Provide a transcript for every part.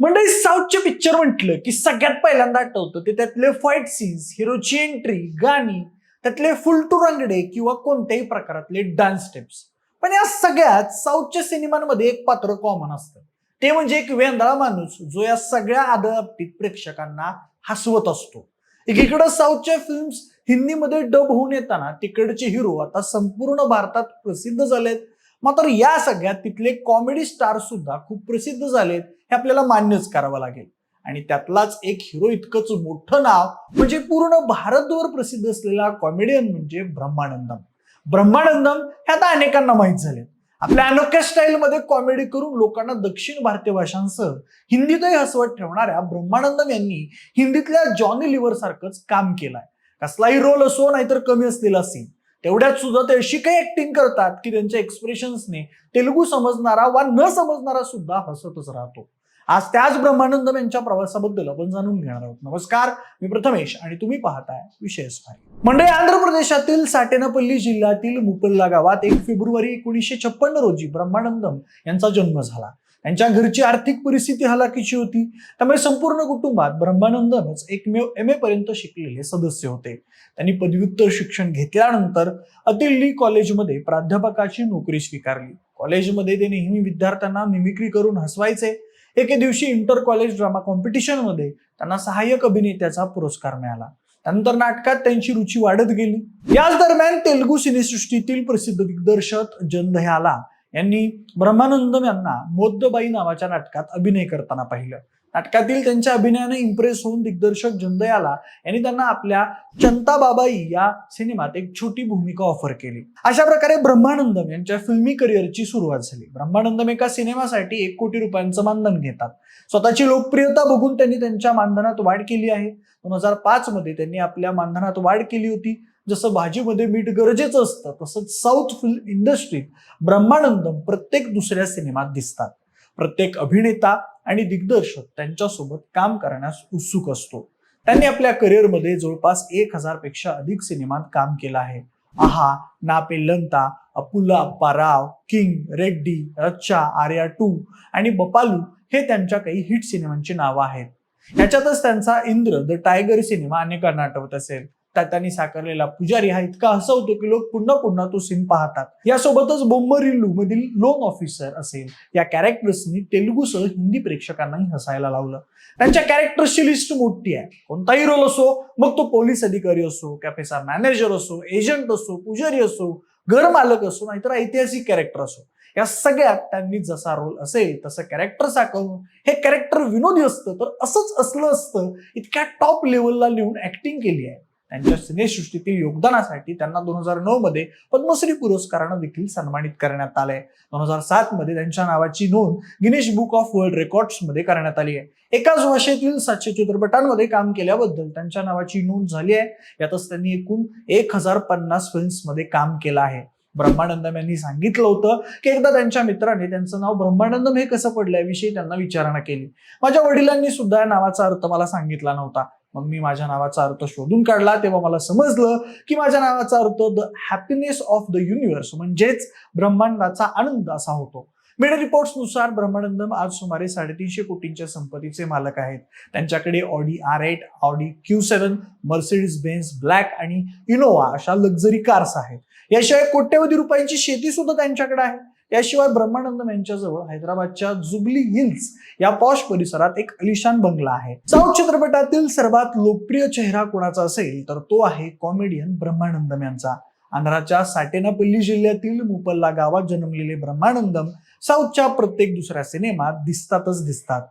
म्हणजे साऊथचे पिक्चर म्हटलं की सगळ्यात पहिल्यांदा आठवतं ते त्यातले फाईट सीन्स हिरोची एंट्री गाणी त्यातले फुल टू रंगडे किंवा कोणत्याही प्रकारातले डान्स स्टेप्स पण या सगळ्यात साऊथच्या सिनेमांमध्ये एक पात्र कॉमन असतं. ते म्हणजे एक वेंदळा माणूस जो या सगळ्या आदळापटीत प्रेक्षकांना हसवत असतो. एकीकडं साऊथच्या फिल्म्स हिंदीमध्ये डब होऊन येताना तिकडचे हिरो आता संपूर्ण भारतात प्रसिद्ध झालेत. मात्र या सगळ्यात तिथले कॉमेडी स्टार सुद्धा खूप प्रसिद्ध झालेत हे आपल्याला मान्यच करावं लागेल. आणि त्यातलाच एक हिरो इतकंच मोठं नाव म्हणजे पूर्ण भारतभर प्रसिद्ध असलेला कॉमेडियन म्हणजे ब्रह्मानंदम. ब्रह्मानंदम हे आता अनेकांना माहीत झाले. आपल्या अनोख्या स्टाईलमध्ये कॉमेडी करून लोकांना दक्षिण भारतीय भाषांसह हिंदीतही हसवत ठेवणाऱ्या ब्रह्मानंदम यांनी हिंदीतल्या जॉनी लिव्हर सारखंच काम केलंय. कसलाही रोल असो नाहीतर कमी असलेला सीन तेवढ्यात सुद्धा ते अशी काही ऍक्टिंग करतात की त्यांच्या एक्सप्रेशन्सने तेलुगू समजणारा वा न समजणारा सुद्धा हसतच राहतो. आज त्याच ब्रह्मानंदम यांच्या प्रवासाबद्दल आपण जाणून घेणार आहोत. नमस्कार मी प्रथमेश आणि तुम्ही पाहताय विशेष मंडळी आंध्र प्रदेशातील साटेनपल्ली जिल्ह्यातील मुपल्ला गावात एक फेब्रुवारी एकोणीसशे छप्पन्न रोजी ब्रह्मानंदम यांचा जन्म झाला. त्यांच्या घरची आर्थिक परिस्थिती हलाखीची होती. त्यामुळे संपूर्ण कुटुंबात ब्रह्मानंदनच एकमेव एम ए पर्यंत शिकलेले सदस्य होते. त्यांनी पदव्युत्तर शिक्षण घेतल्यानंतर अतिल्ली कॉलेजमध्ये प्राध्यापकाची नोकरी स्वीकारली. कॉलेजमध्ये ते नेहमी विद्यार्थ्यांना मिमिक्री करून हसवायचे. एके दिवशी इंटर कॉलेज ड्रामा कॉम्पिटिशनमध्ये त्यांना सहाय्यक अभिनेत्याचा पुरस्कार मिळाला. त्यानंतर नाटकात त्यांची रुची वाढत गेली. याच दरम्यान तेलुगू सिनेसृष्टीतील प्रसिद्ध दिग्दर्शक जंदह्याला यांनी ब्रह्मानंदम यांना मोद्दबाई नावाच्या नाटकात अभिनय करताना पाहिलं. नाटकातील त्यांच्या अभिनयाने इम्प्रेस होऊन दिग्दर्शक जंदयाला यांनी त्यांना आपल्या चंताबाबाई या सिनेमात एक छोटी भूमिका ऑफर केली. अशा प्रकारे ब्रह्मानंदम यांच्या फिल्मी करिअरची सुरुवात झाली. ब्रह्मानंदम एका सिनेमासाठी एक कोटी रुपयांचं मानधन घेतात. स्वतःची लोकप्रियता बघून त्यांनी त्यांच्या मानधनात वाढ केली आहे. दोन हजार पाच मध्ये त्यांनी आपल्या मानधनात वाढ केली होती. जसं भाजीमध्ये मीठ गरजेचं असतं तसंच साऊथ फिल्म इंडस्ट्रीत ब्रह्मानंदम प्रत्येक दुसऱ्या सिनेमात दिसतात. प्रत्येक अभिनेता आणि दिग्दर्शक त्यांच्यासोबत काम करण्यास उत्सुक असतो. त्यांनी आपल्या करिअरमध्ये जवळपास एक हजारपेक्षा अधिक सिनेमात काम केलं आहे. आहा ना पेल्लंता अपुला अप्पा राव किंग रेड्डी रच्चा आर्या टू आणि बपालू हे त्यांच्या काही हिट सिनेमांची नावं आहेत. याच्यातच त्यांचा इंद्र द टायगर सिनेमा अनेकांना आठवत असेल. त्यात त्यांनी साकारलेला पुजारी हा इतका हसवतो की लोक पुन्हा पुन्हा तो सीन पाहतात. यासोबतच बोंबरिल्लू मधील लोन ऑफिसर असेल या कॅरेक्टर्सनी तेलुगूसह हिंदी प्रेक्षकांनाही हसायला लावलं. त्यांच्या कॅरेक्टर्सची लिस्ट मोठी आहे. कोणताही रोल असो मग तो पोलीस अधिकारी असो कॅफेचा मॅनेजर असो एजंट असो पुजारी असो घर मालक असो नाहीतर ऐतिहासिक कॅरेक्टर असो. या सगळ्यात त्यांनी जसा रोल असेल तसं कॅरेक्टर साकारून हे कॅरेक्टर विनोदी असतं तर असंच असलं असतं इतक्या टॉप लेवलला लिहून ऍक्टिंग केली आहे. त्यांच्या सिनेसृष्टीतील योगदानासाठी त्यांना दोन हजार नऊ मध्ये पद्मश्री पुरस्कारानं देखील सन्मानित करण्यात आलंय. दोन हजार सात मध्ये त्यांच्या नावाची नोंद गिनीश बुक ऑफ वर्ल्ड रेकॉर्ड्समध्ये करण्यात आली आहे. एकाच भाषेतील सातशे चित्रपटांमध्ये काम केल्याबद्दल त्यांच्या नावाची नोंद झाली आहे. यातच त्यांनी एकूण एक हजार पन्नास फिल्म्समध्ये काम केलं आहे. ब्रह्मानंदम यांनी सांगितलं होतं की एकदा त्यांच्या मित्राने त्यांचं नाव ब्रह्मानंदम हे कसं पडलं याविषयी त्यांना विचारणा केली. माझ्या वडिलांनी सुद्धा या नावाचा अर्थ मला सांगितला नव्हता. मग मी माझ्या नावाचा अर्थ शोधून काढला. तेव्हा मला समजलं की माझ्या नावाचा अर्थ the happiness of the universe म्हणजेच ब्रह्मांडाचा आनंद असा होतो. मीडिया रिपोर्ट्सनुसार ब्रह्मानंदम आज सुमारे साडेतीनशे कोटींच्या संपत्तीचे मालक आहेत. त्यांच्याकडे Audi R eight Audi Q seven Mercedes Benz black आणि इनोवा अशा लक्झरी कार्स आहेत. याशिवाय कोट्यवधी रुपयांची शेती सुद्धा त्यांच्याकडे आहे. याशिवाय ब्रह्मानंदम यांच्याजवळ हैदराबादच्या जुबली हिल्स या पॉश परिसरात एक अलिशान बंगला आहे. साऊथ चित्रपटातील सर्वात लोकप्रिय चेहरा कोणाचा असेल तर तो आहे कॉमेडियन ब्रह्मानंदम यांचा. आंध्राच्या साटेनापल्ली जिल्ह्यातील मुपल्ला गावात जन्मलेले ब्रह्मानंदम साऊथच्या प्रत्येक दुसऱ्या सिनेमात दिसतातच दिसतात.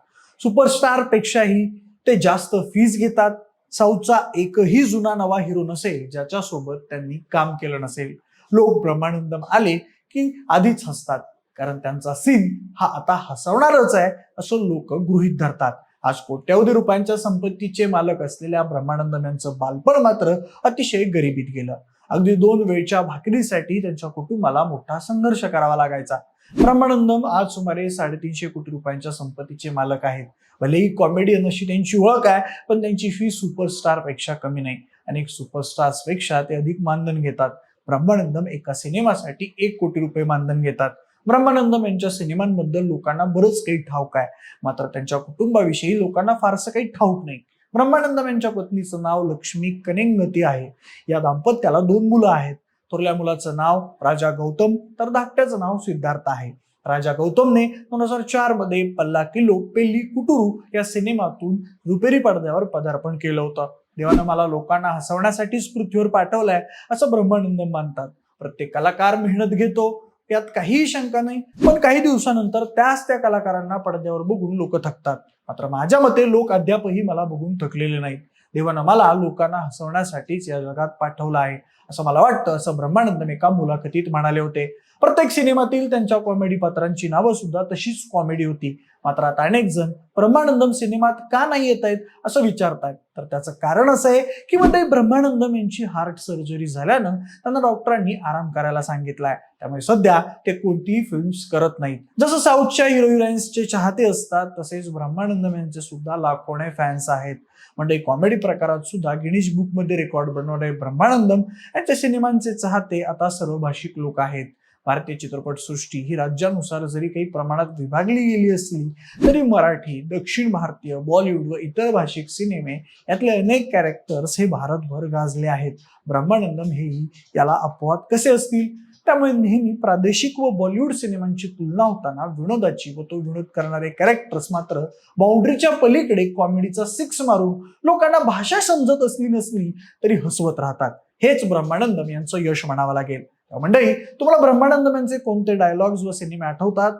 सुपरस्टार पेक्षाही ते जास्त फीज घेतात. साऊथचा एकही जुना नवा हिरो नसेल ज्याच्यासोबत त्यांनी काम केलं नसेल. लोक ब्रह्मानंदम आले की आधीच हसतात. कारण त्यांचा सीन हा आता हसवणारच आहे असं लोक गृहित धरतात. आज कोट्यवधी रुपयांच्या संपत्तीचे मालक असलेल्या ब्रह्मानंदम यांचं बालपण मात्र अतिशय गरिबीत गेलं. अगदी दोन वेळच्या भाकरीसाठी त्यांच्या कुटुंबाला मोठा संघर्ष करावा लागायचा. ब्रह्मानंदम आज सुमारे साडेतीनशे कोटी रुपयांच्या संपत्तीचे मालक आहेत. भलेही कॉमेडियन अशी त्यांची ओळख आहे पण त्यांची फी सुपरस्टारपेक्षा कमी नाही. अनेक सुपरस्टार्सपेक्षा ते अधिक मानधन घेतात. ब्रह्मानंदम एका सिनेमासाठी एक कोटी रुपये मानधन घेतात. ब्रह्मानंदम यांच्या सिनेमांबद्दल लोकांना बरंच काही ठाऊक आहे. मात्र त्यांच्या कुटुंबाविषयी लोकांना फारसं काही ठाऊक नाही. ब्रह्मानंदम यांच्या पत्नीचं नाव लक्ष्मी कनेंगती आहे. या दाम्पत्याला दोन मुलं आहेत. थोरल्या मुलाचं नाव राजा गौतम तर धाकट्याचं नाव सिद्धार्थ आहे. राजा गौतमने दोन हजार चारमध्ये पल्ला किलो पेल्ली कुटुरू या सिनेमातून रुपेरी पडद्यावर पदार्पण केलं होतं. देवानं मला लोकांना हसवण्यासाठीच पृथ्वीवर पाठवलंय असं ब्रह्मानंद मानतात. प्रत्येक कलाकार मेहनत घेतो यात काहीही शंका नाही. पण काही दिवसानंतर त्याच त्या कलाकारांना पडद्यावर बघून लोक थकतात. मात्र माझ्या मते लोक अद्यापही मला बघून थकलेले नाहीत. देवानं मला लोकांना हसवण्यासाठीच या जगात पाठवलं आहे असं मला वाटतं असं ब्रह्मानंदम एका मुलाखतीत म्हणाले होते. प्रत्येक सिनेमातील त्यांच्या कॉमेडी पात्रांची नावं सुद्धा तशीच कॉमेडी होती. मात्र आता अनेक जण ब्रह्मानंदम सिनेमात का नाही येत आहेत असं विचारतायत. तर त्याचं कारण असं आहे की मध्ये ब्रह्मानंदम यांची हार्ट सर्जरी झाल्यानं त्यांना डॉक्टरांनी आराम करायला सांगितलाय. त्यामुळे सध्या ते कोणतीही फिल्म्स करत नाहीत. जसं साऊथच्या हिरो हिरोईन्सचे चाहते असतात तसेच ब्रह्मानंदम यांचे सुद्धा लाखोणे फॅन्स आहेत. म्हणजे कॉमेडी प्रकारात सुद्धा गिनीज बुकमध्ये रेकॉर्ड बनवणारे ब्रह्मानंदम यांच्या सिनेमांचे चाहते आता सर्वभाषिक लोक आहेत. भारतीय चित्रपटसृष्टी ही राज्यानुसार जरी काही प्रमाणात विभागली गेली असली तरी मराठी दक्षिण भारतीय बॉलिवूड व इतर भाषिक सिनेमे यातले अनेक कॅरेक्टर्स हे भारतभर गाजले आहेत. ब्रह्मानंदम हेही याला अपवाद कसे असतील? त्यामुळे नेहमी प्रादेशिक व बॉलिवूड सिनेमांची तुलना होताना विनोदाची व तो विनोद करणारे कॅरेक्टर्स मात्र बाउंड्रीच्या पलीकडे कॉमेडीचा सिक्स मारून लोकांना भाषा समजत असली नसली तरी हसवत राहतात. हेच ब्रह्मानंदम यांचं यश म्हणावं लागेल. मंडळी तुम्हाला ब्रह्मानंद यांचे कोणते डायलॉग्स व सिनेमे आठवतात?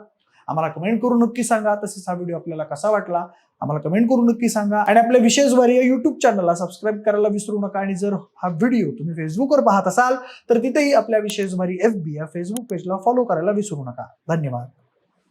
आम्हाला कमेंट करून नक्की सांगा. तसेच हा व्हिडिओ आपल्याला कसा वाटला? आम्हाला कमेंट करून नक्की सांगा. आणि आपल्या विशेषवारी या युट्यूब चॅनलला सबस्क्राईब करायला विसरू नका. आणि जर हा व्हिडिओ तुम्ही फेसबुकवर पाहत असाल तर तिथेही आपल्या विशेषवारी एफ बी या फेसबुक पेजला फॉलो करायला विसरू नका. धन्यवाद.